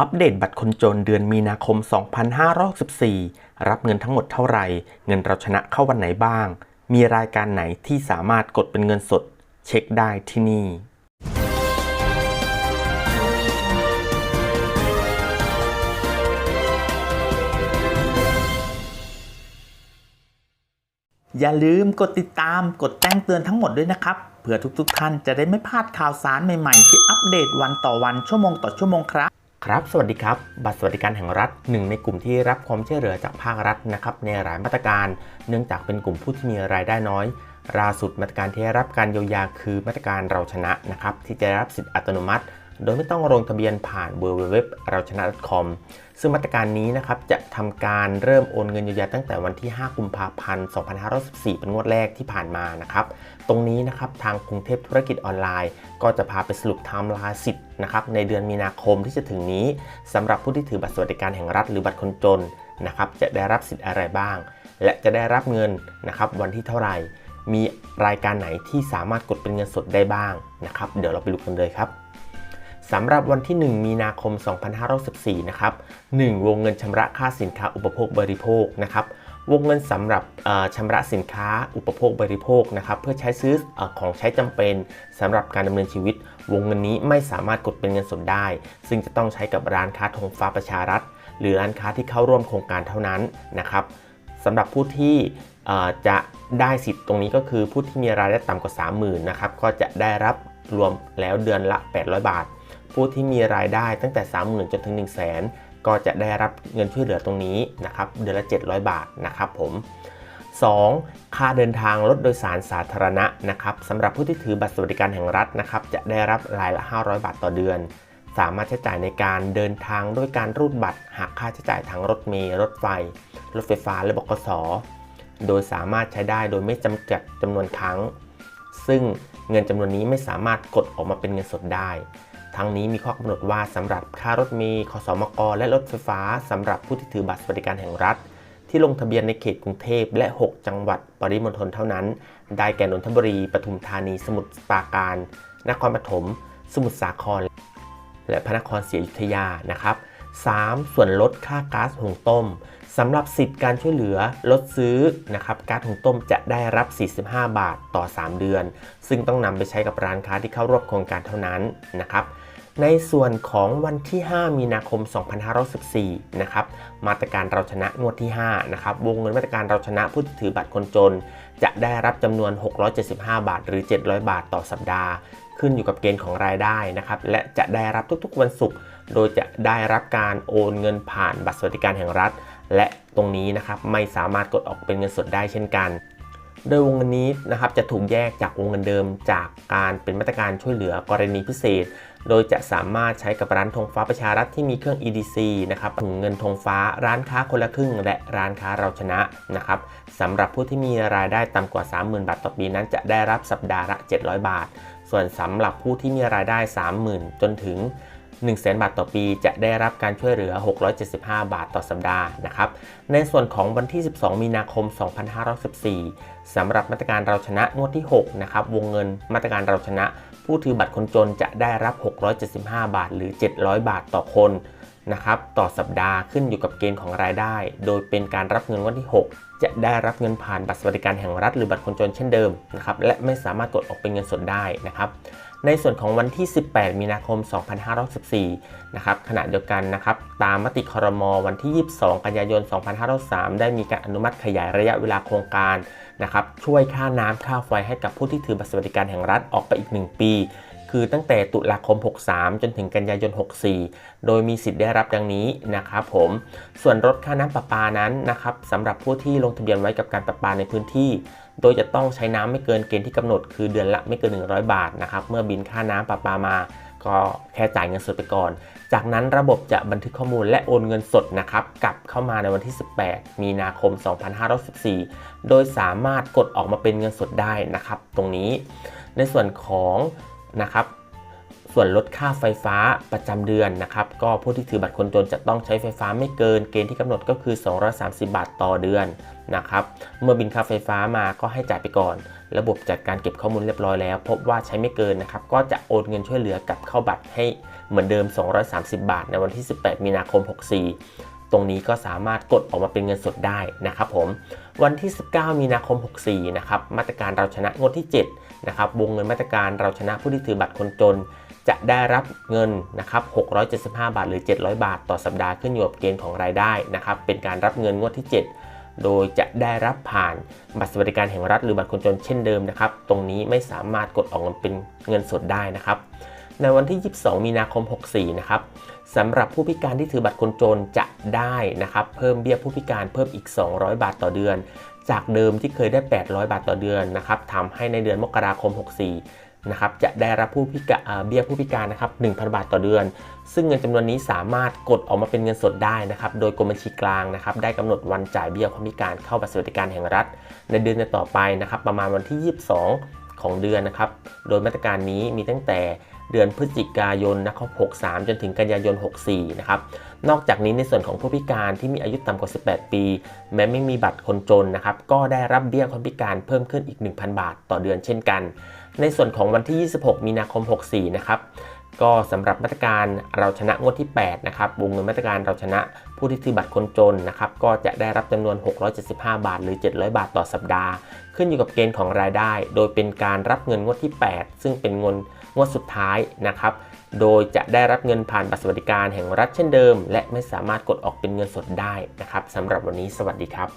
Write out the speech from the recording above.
อัปเดตบัตรคนจนเดือนมีนาคม 2564 รับเงินทั้งหมดเท่าไหร่ เงินเราชนะเข้าวันไหนบ้าง มีรายการไหนที่สามารถกดเป็นเงินสด เช็คได้ที่นี่อย่าลืมกดติดตามกดแจ้งเตือนทั้งหมดด้วยนะครับ เพื่อทุกๆทท่านจะได้ไม่พลาดข่าวสารใหม่ๆ ที่อัปเดตวันต่อวันชั่วโมงต่อชั่วโมงครับ ครับ สวัสดีครับ บัตรสวัสดิการแห่งรัฐหนึ่งในกลุ่มที่รับความช่วยเหลือจากภาครัฐนะครับในหลายมาตรการ เนื่องจากเป็นกลุ่มผู้ที่มีรายได้น้อยล่าสุดมาตรการที่ได้รับการเยียวยาคือมาตรการเราชนะนะครับที่จะได้รับสิทธิอัตโนมัติ โดยไม่ต้องลงทะเบียนผ่าน www เราชนะ .com ซึ่งมาตรการนี้นะครับจะทำการเริ่มโอนเงินเยียวยาตั้งแต่วันที่ 5 กุมภาพันธ์ 2514 เป็นงวดแรกที่ผ่านมานะครับ ตรงนี้นะครับทางกรุงเทพธุรกิจออนไลน์ ก็จะพาไปสรุปไทม์ไลน์สิทธิ์นะครับในเดือนมีนาคมที่จะถึงนี้สำหรับผู้ที่ถือบัตรสวัสดิการแห่งรัฐหรือบัตรคนจนนะครับจะได้รับสิทธิ์อะไรบ้าง และจะได้รับเงินนะครับวันที่เท่าไหร่ มีรายการไหนที่สามารถกดเป็นเงินสดได้บ้างนะครับเดี๋ยวเราไปดูกันเลยครับ สำหรับวันที่ 1 มีนาคม 2514นะครับ 1. วงเงินชำระค่าสินค้าอุปโภคบริโภคนะครับวงเงินสำหรับชำระสินค้าอุปโภคบริโภคนะครับเพื่อใช้ซื้ออของใช้จำเป็นสำหรับการดำเนินชีวิต วงเงินนี้ไม่สามารถกดเป็นเงินสดได้ ซึ่งจะต้องใช้กับร้านค้าธงฟ้าประชารัฐ หรือร้านค้าที่เข้าร่วมโครงการเท่านั้นนะครับสำหรับผู้ที่จะได้สิทธิ์ตรงนี้ก็คือผู้ที่มีรายได้ต่ำกว่า 30,000นะครับก็จะได้รับรวมแล้วเดือนละ 800 บาท ผู้ที่มีรายได้ตั้งแต่ 30,000จนถึง 1 0 0 0 0แสนก็จะได้รับเงินช่วยเหลือตรงนี้นะครับเดือนละ 700 บาทนะครับผม 2. ค่าเดินทางรถโดยสารสาธารณะนะครับสำหรับผู้ที่ถือบัตรสวัสดิการแห่งรัฐนะครับจะได้รับรายละ 500 บาทต่อเดือน สามารถใช้จ่ายในการเดินทางด้วยการรูดบัตรหักค่าใช้จ่ายทางรถเมล์รถไฟ รถไฟฟ้าและบกสโดยสามารถใช้ได้โดยไม่จำกัดจำนวนครั้ง ซึ่งเงินจำนวนนี้ไม่สามารถกดออกมาเป็นเงินสดได้ ทั้งนี้มีข้อกำหนดว่าสำหรับค่ารถเมล์ขสมก และรถไฟฟ้าสำหรับผู้ที่ถือบัตรสวัสดิการแห่งรัฐ ที่ลงทะเบียนในเขตกรุงเทพและ 6 จังหวัดปริมณฑลเท่านั้น ได้แก่นนทบุรี ปทุมธานี สมุทรปราการ นครปฐม สมุทรสาคร และพระนครศรีอยุธยานะครับ 3. ส่วนลดค่าก๊าซหุงต้มสำหรับสิทธิ์การช่วยเหลือลดซื้อนะครับก๊าซหุงต้มจะได้รับ 45 บาทต่อ 3 เดือน ซึ่งต้องนำไปใช้กับร้านค้าที่เข้าร่วมโครงการเท่านั้นนะครับ ในส่วนของวันที่ 5 มีนาคม 2514 นะครับ มาตรการเราชนะงวดที่ 5 นะครับ วงเงินมาตรการเราชนะผู้ถือบัตรคนจน จะได้รับจำนวน 675 บาท หรือ 700 บาทต่อสัปดาห์ ขึ้นอยู่กับเกณฑ์ของรายได้นะครับ และจะได้รับทุกๆวันศุกร์ โดยจะได้รับการโอนเงินผ่านบัตรสวัสดิการแห่งรัฐ และตรงนี้นะครับไม่สามารถกดออกเป็นเงินสดได้เช่นกันโดยวงเงินนี้นะครับจะถูกแยกจากวงเงินเดิมจากการเป็นมาตรการช่วยเหลือกรณีพิเศษ โดยจะสามารถใช้กับร้านธงฟ้าประชารัฐที่มีเครื่อง EDC นะครับถุงเงินธงฟ้าร้านค้าคนละครึ่ง และร้านค้าเราชนะนะครับสำหรับผู้ที่มีรายได้ต่ำกว่า 30,000 บาทต่อปีนั้น จะได้รับสัปดาห์ละ 700 บาท ส่วนสำหรับผู้ที่มีรายได้ 30,000 จนถึง1 0 0 0 0 0 บาทต่อปีจะได้รับการช่วยเหลือ 675 บาทต่อสัปดาห์นะครับ ในส่วนของวันที่ 12 มีนาคม 2514สำหรับมาตรการเราชนะงวดที่ 6 นะครับ วงเงินมาตรการเราชนะ ผู้ถือบัตรคนจนจะได้รับ 675 บาท หรือ 700 บาทต่อคนนะครับต่อสัปดาห์ขึ้นอยู่กับเกณฑ์ของรายได้ โดยเป็นการรับเงินวันที่ 6 จะได้รับเงินผ่านบัตรสวัสดิการแห่งรัฐหรือบัตรคนจนเช่นเดิมนะครับและไม่สามารถกดออกเป็นเงินสดได้นะครับในส่วนของวันที่ 18 มีนาคม 2514นะครับขณะเดียวกันนะครับตามมติครมวันที่ 22 กันยายน 2503 ได้มีการอนุมัติขยายระยะเวลาโครงการ นะครับช่วยค่าน้ำค่าไฟให้กับผู้ที่ถือบัตรสวัสดิการแห่งรัฐออกไปอีก 1 ปี คือตั้งแต่ตุลาคม 63 จนถึงกันยายน 64 โดยมีสิทธิ์ได้รับดังนี้นะครับผมส่วนลดค่าน้ำประปานั้นนะครับสำหรับผู้ที่ลงทะเบียนไว้กับการประปาในพื้นที่ โดยจะต้องใช้น้ำไม่เกินเกณฑ์ที่กำหนด คือเดือนละไม่เกิน 100 บาทนะครับเมื่อบินค่าน้ำประปามา ก็แค่จ่ายเงินสดไปก่อน จากนั้นระบบจะบันทึกข้อมูลและโอนเงินสดนะครับกลับเข้ามาในวันที่ 18 มีนาคม 2514 โดยสามารถกดออกมาเป็นเงินสดได้นะครับ ตรงนี้ ในส่วนของนะครับ ส่วนลดค่าไฟฟ้าประจำเดือนนะครับก็ผู้ที่ถือบัตรคนจนจะต้องใช้ไฟฟ้าไม่เกินเกณฑ์ที่กำหนดก็คือ 230 บาทต่อเดือนนะครับเมื่อบินค่าไฟฟ้ามาก็ให้จ่ายไปก่อน ระบบจัดการเก็บข้อมูลเรียบร้อยแล้ว พบว่าใช้ไม่เกินนะครับก็จะโอนเงินช่วยเหลือกลับเข้าบัตรให้เหมือนเดิม 230 บาท ในวันที่ 18 มีนาคม 64ตรงนี้ก็สามารถกดออกมาเป็นเงินสดได้นะครับผมวันที่ 19 มีนาคม 64 นะครับมาตรการเราชนะงวดที่7นะครับวงเงินมาตรการเราชนะผู้ที่ถือบัตรคนจน จะได้รับเงินนะครับ 675 บาท หรือ 700 บาท ต่อสัปดาห์ขึ้นอยู่กับเกณฑ์ของรายได้นะครับ เป็นการรับเงินงวดที่ 7 โดยจะได้รับผ่านบัตรสวัสดิการแห่งรัฐ หรือบัตรคนจนเช่นเดิมนะครับ ตรงนี้ไม่สามารถกดออกเงินเป็นเงินสดได้นะครับ ในวันที่ 22 มีนาคม 64 นะครับสำหรับผู้พิการที่ถือบัตรคนจนจะได้นะครับ เพิ่มเบี้ยผู้พิการเพิ่มอีก 200 บาทต่อเดือน จากเดิมที่เคยได้ 800 บาทต่อเดือนนะครับทำให้ในเดือนมกราคม 64 นะครับจะได้รับผู้พิการเบี้ยผู้พิการนะครับ1,000 บาทต่อเดือน ซึ่งเงินจำนวนนี้สามารถกดออกมาเป็นเงินสดได้นะครับ โดยกรมบัญชีกลางนะครับ ได้กำหนดวันจ่ายเบี้ยความพิการเข้าบัตรสวัสดิการแห่งรัฐ ในเดือนต่อไปนะครับ ประมาณวันที่ 22 ของเดือนนะครับ โดยมาตรการนี้มีตั้งแต่เดือนพฤศจิกายนนะครับ63 จนถึงกันยายน 64 นะครับ นอกจากนี้ในส่วนของผู้พิการที่มีอายุต่ำกว่า 18 ปี แม้ไม่มีบัตรคนจนนะครับ ก็ได้รับเบี้ยคนพิการเพิ่มขึ้นอีก 1,000 บาทต่อเดือนเช่นกัน ในส่วนของวันที่ 26 มีนาคม 64 นะครับก็สำหรับมาตรการเราชนะงวดที่ 8 นะครับ วงเงินมาตรการเราชนะผู้ที่ถือบัตรคนจนนะครับ ก็จะได้รับจำนวน 675 บาท หรือ 700 บาทต่อสัปดาห์ ขึ้นอยู่กับเกณฑ์ของรายได้ โดยเป็นการรับเงินงวดที่ 8 ซึ่งเป็นเงินงวดสุดท้ายนะครับ โดยจะได้รับเงินผ่านบัตรสวัสดิการแห่งรัฐเช่นเดิม และไม่สามารถกดออกเป็นเงินสดได้นะครับสำหรับวันนี้สวัสดีครับ